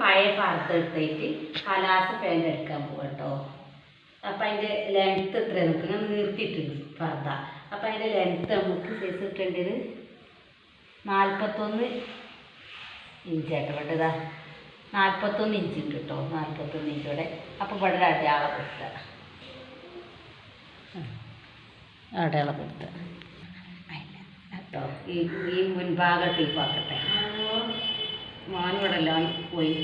പഴയ ഫർദ എടുത്തിട്ട് കലാസ് പാന്റ് എടുക്കാൻ പോകും കേട്ടോ അപ്പം അതിന്റെ ലെങ്ത്ത് എത്ര നമുക്ക് ഞാൻ നിർത്തിയിട്ടുണ്ട് പാർത്ത അപ്പം അതിന്റെ ലെങ്ത്ത് നമുക്ക് സൈസ് കിട്ടേണ്ടത് നാൽപ്പത്തൊന്ന് ഇഞ്ചാട്ടോ ഇവിടെ ഇതാ. നാൽപ്പത്തൊന്ന് ഇഞ്ച് ഉണ്ട് കേട്ടോ. നാൽപ്പത്തൊന്ന് ഇഞ്ചോടെ അപ്പോൾ ഇവിടെ അടയാള കൊടുത്ത. കേട്ടോ. ഈ ഈ മുൻഭാഗം ടീപ്പാക്കട്ടെ. മോനിവിടെ എല്ലാം പോയി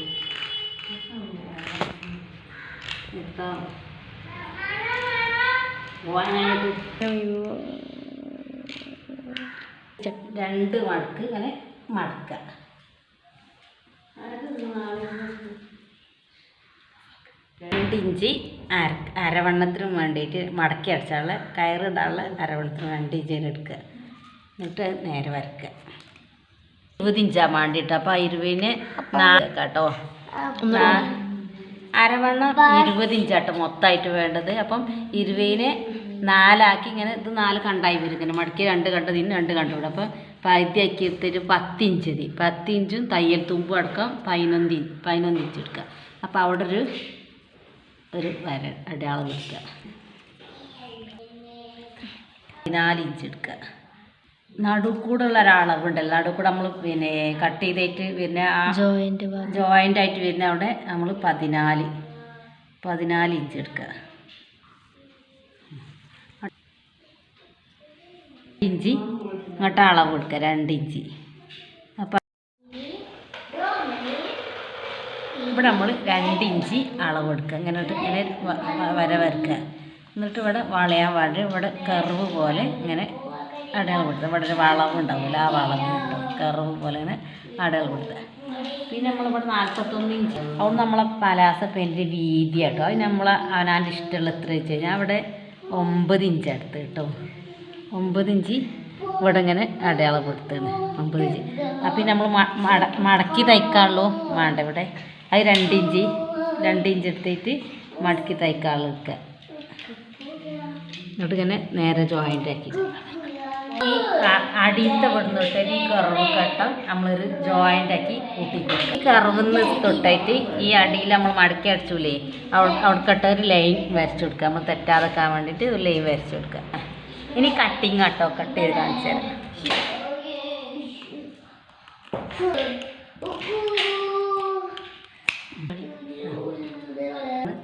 രണ്ട് മടക്ക് ഇങ്ങനെ മടക്കുക രണ്ട് ഇഞ്ച് അര അരവണ്ണത്തിനും വേണ്ടിയിട്ട് മടക്കി അടിച്ചാലുള്ള കയറിടാനുള്ള അരവണ്ണത്തിന് രണ്ട് ഇഞ്ചിന് എടുക്കുക. എന്നിട്ട് നേരെ വരക്കുക. ഇരുപത് ഇഞ്ചാൻ അപ്പൊ ഇരുപതിന് നാല് കേട്ടോ. നാ- അരവണ്ണം ഇരുപത് ഇഞ്ചാട്ടോ മൊത്തമായിട്ട് വേണ്ടത്. അപ്പം ഇരുപതിന് നാലാക്കി ഇങ്ങനെ ഇത് നാല് കണ്ടായി വരും ഇങ്ങനെ മടക്കി രണ്ട് കണ്ടത് ഇന്ന് രണ്ട് കണ്ടുവിടും അപ്പം പരുത്തിയാക്കി എടുത്തിട്ട് പത്തിഞ്ച് മതി പത്ത് ഇഞ്ചും തയ്യൽ തുമ്പും അടക്കം പതിനൊന്ന് പതിനൊന്ന് ഇഞ്ച് എടുക്കുക. അപ്പോൾ അവിടെ ഒരു ഒരു വര അടയാളം എടുക്കുക. പതിനാല് ഇഞ്ച് എടുക്കുക. നടുക്കൂടുള്ള ഒരളവുണ്ടല്ലോ നടുക്കൂടെ നമ്മൾ പിന്നെ കട്ട് ചെയ്തിട്ട് പിന്നെ ആ ജോയിന്റ് ജോയിന്റ് ആയിട്ട് വരുന്ന അവിടെ നമ്മൾ പതിനാല് പതിനാല് ഇഞ്ച് എടുക്കുക ഇഞ്ചി ഇങ്ങോട്ട് അളവ് എടുക്കുക രണ്ട് ഇഞ്ചി. അപ്പം ഇവിടെ നമ്മൾ രണ്ട് ഇഞ്ചി അളവ് എടുക്കുക ഇങ്ങനെ ഇങ്ങനെ വര വരക്കുക എന്നിട്ട് ഇവിടെ വളയാൻ വേണ്ടി ഇവിടെ കർവ് പോലെ ഇങ്ങനെ അടയാളം കൊടുത്തത്. ഇവിടെ ഒരു വളവ് ഉണ്ടാവില്ല ആ കിട്ടും കർവ് പോലെ ഇങ്ങനെ അടയാളം കൊടുത്തത്. പിന്നെ നമ്മളിവിടെ നാൽപ്പത്തൊന്ന് ഇഞ്ച്. അവിടെ നമ്മളെ പലാസ പെന്റെ വീതി കേട്ടോ അത് നമ്മളെ അവനാന്റെ ഇഷ്ടമുള്ള എത്ര വെച്ച് കഴിഞ്ഞാൽ അവിടെ ഒമ്പത് ഇഞ്ച് എടുത്ത് കേട്ടോ. ഒമ്പത് ഇഞ്ച് ഇവിടെ ഇങ്ങനെ അടയാളം കൊടുത്തതാണ് ഒമ്പത് ഇഞ്ച്. അപ്പം നമ്മൾ മട മടക്കി തയ്ക്കാനുള്ളൂ. വേണ്ട ഇവിടെ. അത് രണ്ട് ഇഞ്ച്. രണ്ട് ഇഞ്ച് എടുത്തിട്ട് മടക്കി തയ്ക്കാനുള്ള എന്നിട്ട് ഇങ്ങനെ നേരെ ജോയിന്റ് ആക്കി. ഈ അടിയത്തെ ഇവിടുന്ന് തൊട്ടിട്ട് ഈ കറവ് കട്ടം നമ്മളൊരു ജോയിന്റ് ആക്കി കൂട്ടിക്കൊടുക്കും ഈ കറവിന്ന് തൊട്ടായിട്ട് ഈ അടിയിൽ നമ്മൾ മടക്കി അടിച്ചൂലേ? അവിടെ അവിടെ ഒരു ലൈൻ വരച്ചു കൊടുക്കുക. നമ്മൾ തെറ്റാതെക്കാൻ വേണ്ടിയിട്ട് ഒരു ലൈൻ വരച്ചു കൊടുക്കുക. ഇനി കട്ടിങ് കട്ടോ കട്ട് ചെയ്ത് കാണിച്ചു തരാം.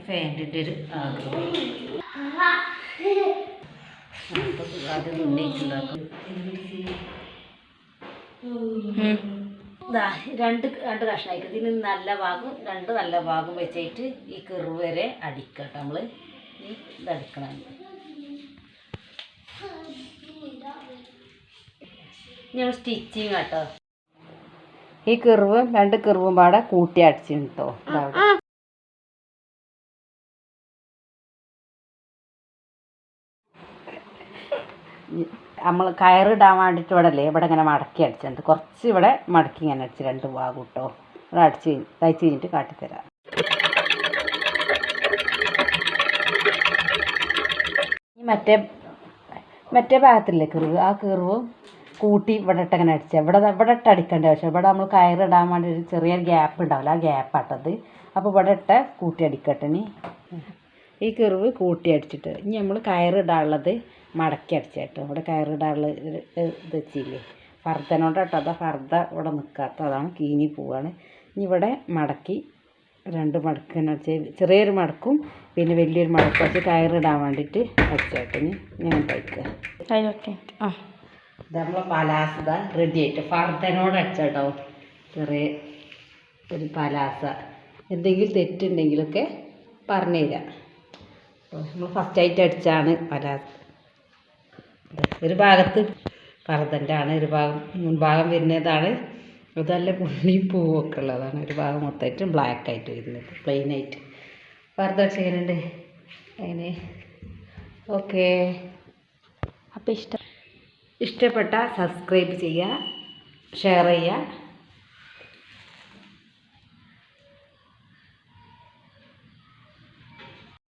ഫാന്റിന്റെ ഒരു ആഗ്രഹം. രണ്ട് രണ്ട് കഷ്ണമായിട്ട് ഇതിന് നല്ല ഭാഗം രണ്ട് നല്ല ഭാഗം വെച്ചിട്ട് ഈ കെറു വരെ അടിക്കട്ട നമ്മൾ ഈ ഇതടിക്കണം ഞങ്ങൾ സ്റ്റിച്ചിങ് കേട്ടോ ഈ കെറിവും രണ്ട് കെറിവും പാടെ കൂട്ടി അടിച്ചു നമ്മൾ കയറിടാൻ വേണ്ടിയിട്ട് ഇവിടെ അല്ലേ ഇവിടെ ഇങ്ങനെ മടക്കി അടിച്ചിട്ടുണ്ട് കുറച്ച് ഇവിടെ മടക്കി ഇങ്ങനെ അടിച്ച് രണ്ട് ഭാഗം കേട്ടോ ഇവിടെ അടിച്ച് തയ്ച്ച് കഴിഞ്ഞിട്ട് കാട്ടിത്തരാം മറ്റേ മറ്റേ ഭാഗത്തില്ലേ കീറിവ് ആ കീറിവും? കൂട്ടി ഇവിടെ ഇട്ട് അങ്ങനെ അടിച്ചത് ഇവിടെ ഇവിടെ ഇട്ട് അടിക്കേണ്ട? ആവശ്യം ഇവിടെ നമ്മൾ കയറിടാൻ വേണ്ടി ഒരു ചെറിയ ഗ്യാപ്പ് ഉണ്ടാവില്ല. ആ ഗ്യാപ്പ് ആട്ടത് അപ്പോൾ ഇവിടെ ഇട്ട് കൂട്ടി അടിക്കട്ടെ ഈ കെറിവ് കൂട്ടി അടിച്ചിട്ട്. ഇനി നമ്മൾ കയറിടാനുള്ളത് മടക്കി അടിച്ചേട്ടോ ഇവിടെ കയറിടാനുള്ള ഇത് ഇത് വെച്ചില്ലേ? ഫർദനോട് കേട്ടോ അതാ ഫർദ ഇവിടെ നിൽക്കാത്ത അതാണ് കീഞ്ഞി പോവാണ്. ഇനി ഇവിടെ മടക്കി രണ്ട് മടക്കിന് ചെറിയൊരു മടക്കും പിന്നെ വലിയൊരു മടക്കും വെച്ച് കയറിടാൻ വേണ്ടിയിട്ട് അടിച്ചേട്ടോ ഇനി ഞാൻ തയ്ക്കുക ആ. ഇത് നമ്മളെ പലാസ റെഡി ആയിട്ട്. ഫർദനോട് അടിച്ചേട്ടോ ചെറിയ ഒരു പലാസ. എന്തെങ്കിലും തെറ്റുണ്ടെങ്കിലൊക്കെ പറഞ്ഞു തരാം. നമ്മൾ ഫസ്റ്റായിട്ട് അടിച്ചാണ് ഇത് ഒരു ഭാഗത്ത് ഫർദന്റെ ആണ് ഒരു ഭാഗം മുൻഭാഗം വരുന്നതാണ്. അതല്ല പുള്ളിയും പൂവൊക്കെ ഉള്ളതാണ്. ഒരു ഭാഗം മൊത്തമായിട്ട് ബ്ലാക്ക് ആയിട്ട് വരുന്നത് പ്ലെയിൻ ആയിട്ട്. ഫർദ ചെയ്യുന്നുണ്ട് ഓക്കെ ഓക്കേ. അപ്പം ഇഷ്ടം ഇഷ്ടപ്പെട്ട സബ്സ്ക്രൈബ് ചെയ്യുക ഷെയർ ചെയ്യുക.